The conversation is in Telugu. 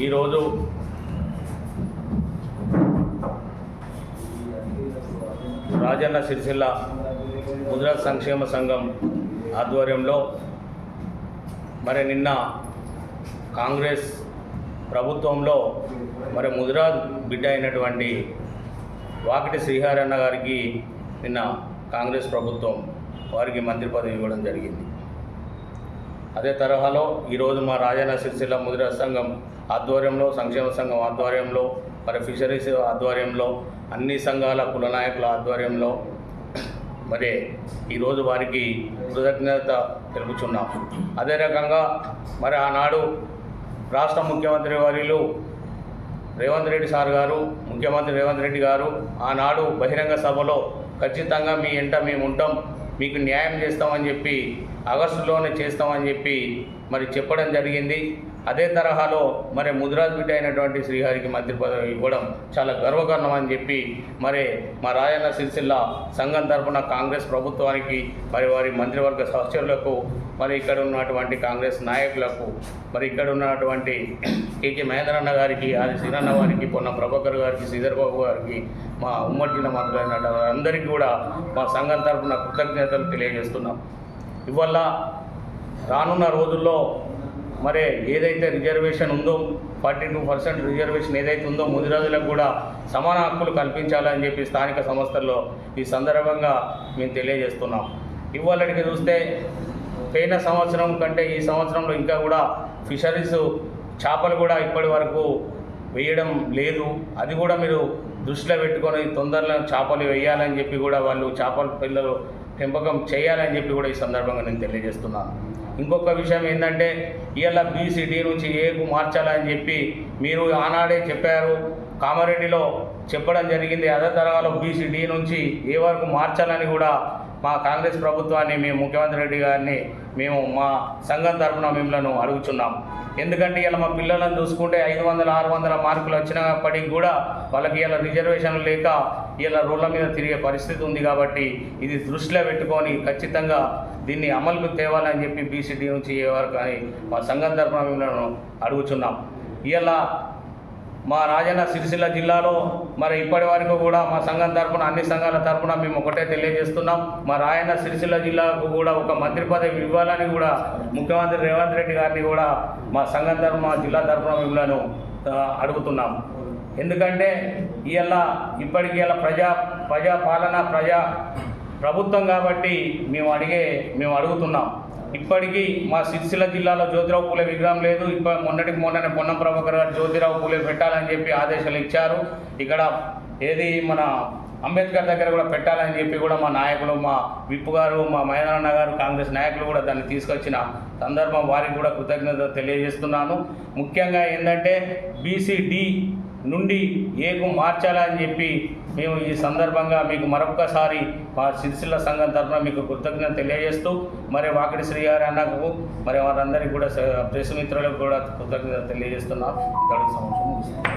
ఈరోజు రాజన్న సిరిసిల్ల గుజరాత్ సంక్షేమ సంఘం ఆధ్వర్యంలో మరి నిన్న కాంగ్రెస్ ప్రభుత్వంలో మరి ముద్రా బిడ్డ అయినటువంటి వాకిటి శ్రీహారన్న గారికి నిన్న కాంగ్రెస్ ప్రభుత్వం వారికి మంత్రి పదవి ఇవ్వడం జరిగింది. అదే తరహాలో ఈరోజు మా రాజన్న సిరిసిల్ల ముదిరా సంఘం ఆధ్వర్యంలో సంక్షేమ సంఘం ఆధ్వర్యంలో మరి ఫిషరీస్ ఆధ్వర్యంలో అన్ని సంఘాల కుల నాయకుల ఆధ్వర్యంలో మరి ఈరోజు వారికి కృతజ్ఞత తెలుపుచున్నాం. అదే రకంగా మరి ఆనాడు రాష్ట్ర ముఖ్యమంత్రి వర్యులు రేవంత్ రెడ్డి సార్ గారు ముఖ్యమంత్రి రేవంత్ రెడ్డి గారు ఆనాడు బహిరంగ సభలో ఖచ్చితంగా మీ ఎంట మేము ఉంటాం మీకు న్యాయం చేస్తామని చెప్పి ఆగస్టులోనే చేస్తామని చెప్పి మరి చెప్పడం జరిగింది. అదే తరహాలో మరి ముదిరాజ్ బిడ్డ అయినటువంటి శ్రీహరికి మంత్రి పదవి ఇవ్వడం చాలా గర్వకారణం అని చెప్పి మరి మా రాజన్న సిరిసిల్ల సంఘం తరపున కాంగ్రెస్ ప్రభుత్వానికి మరి వారి మంత్రివర్గ సహచరులకు మరి ఇక్కడ ఉన్నటువంటి కాంగ్రెస్ నాయకులకు మరి ఇక్కడ ఉన్నటువంటి కేకే మహేంద్రన్న గారికి ఆది శ్రీరన్న వారికి పొన్న ప్రభాకర్ గారికి శ్రీధర్ బాబు గారికి మా ఉమ్మడి జిల్లా మంత్రులైన అందరికీ కూడా మా సంఘం తరపున కృతజ్ఞతలు తెలియజేస్తున్నాం. ఇవల్ల రానున్న రోజుల్లో మరి ఏదైతే రిజర్వేషన్ ఉందో ఫార్టీ టూ పర్సెంట్ రిజర్వేషన్ ఏదైతే ఉందో ముదిరాజులకు కూడా సమాన హక్కులు కల్పించాలని చెప్పి స్థానిక సంస్థల్లో ఈ సందర్భంగా మేము తెలియజేస్తున్నాం. ఇవాళకి చూస్తే పోయిన సంవత్సరం కంటే ఈ సంవత్సరంలో ఇంకా కూడా ఫిషరీస్ చేపలు కూడా ఇప్పటి వరకు వేయడం లేదు. అది కూడా మీరు దృష్టిలో పెట్టుకొని తొందరలో చేపలు వేయాలని చెప్పి కూడా వాళ్ళు చేపల పిల్లలు పెంపకం చేయాలని చెప్పి కూడా ఈ సందర్భంగా నేను తెలియజేస్తున్నాను. ఇంకొక విషయం ఏంటంటే ఇవాళ బీసీడీ నుంచి ఏకు మార్చాలని చెప్పి మీరు ఆనాడే చెప్పారు. కామారెడ్డిలో చెప్పడం జరిగింది. అదే తరహాలో బీసీడీ నుంచి ఏ వరకు మార్చాలని కూడా మా కాంగ్రెస్ ప్రభుత్వాన్ని మేము ముఖ్యమంత్రి రెడ్డి గారిని మేము మా సంఘం తరఫున మిమ్మల్ని అడుగుతున్నాం ఎందుకంటే ఇలా మా పిల్లలను చూసుకుంటే ఐదు వందల ఆరు వందల మార్కులు వచ్చినప్పటికీ కూడా వాళ్ళకి ఇలా రిజర్వేషన్లు లేక ఇలా రోడ్ల మీద తిరిగే పరిస్థితి ఉంది కాబట్టి ఇది దృష్టిలో పెట్టుకొని ఖచ్చితంగా దీన్ని అమలుకు తేవాలని చెప్పి బీసీడీ నుంచి ఏ వరకు అని మా సంఘం తరఫున మిమ్మల్ని అడుగుతున్నాం ఇలా మా రాజన్న సిరిసిల్ల జిల్లాలో మరి ఇప్పటి వరకు కూడా మా సంఘం తరఫున అన్ని సంఘాల తరఫున మేము ఒకటే తెలియజేస్తున్నాం. మా రాయన్న సిరిసిల్ల జిల్లాకు కూడా ఒక మంత్రి పదవి ఇవ్వాలని కూడా ముఖ్యమంత్రి రేవంత్ రెడ్డి గారిని కూడా మా సంఘం తరఫున మా జిల్లా తరఫున మిమ్మల్ని అడుగుతున్నాం. ఎందుకంటే ఇవాళ ఇప్పటికి ఇలా ప్రజా ప్రజా పాలన ప్రజా ప్రభుత్వం కాబట్టి మేము అడిగే మేము అడుగుతున్నాం. ఇప్పటికీ మా సిరిసిల్ల జిల్లాలో జ్యోతిరావు పూలే విగ్రహం లేదు. ఇప్ప మొన్నటికి మొన్ననే పొన్నం ప్రభాకర్ గారు జ్యోతిరావు పూలే పెట్టాలని చెప్పి ఆదేశాలు ఇచ్చారు. ఇక్కడ ఏది మన అంబేద్కర్ దగ్గర కూడా పెట్టాలని చెప్పి కూడా మా నాయకులు మా విప్పు గారు మా మహేంద్రన్న గారు కాంగ్రెస్ నాయకులు కూడా దాన్ని తీసుకొచ్చిన సందర్భం వారికి కూడా కృతజ్ఞత తెలియజేస్తున్నాను. ముఖ్యంగా ఏంటంటే బీసీడీ నుండి ఏకు మార్చాలని చెప్పి మేము ఈ సందర్భంగా మీకు మరొకసారి మా సిరిసిల్ల సంఘం తరఫున మీకు కృతజ్ఞత తెలియజేస్తూ మరి వాకిడి శ్రీగారి అన్నకు మరి వారందరికీ కూడా ప్రెస్ మిత్రులకు కూడా కృతజ్ఞత తెలియజేస్తున్నాం. ఇంతటి సంవత్సరం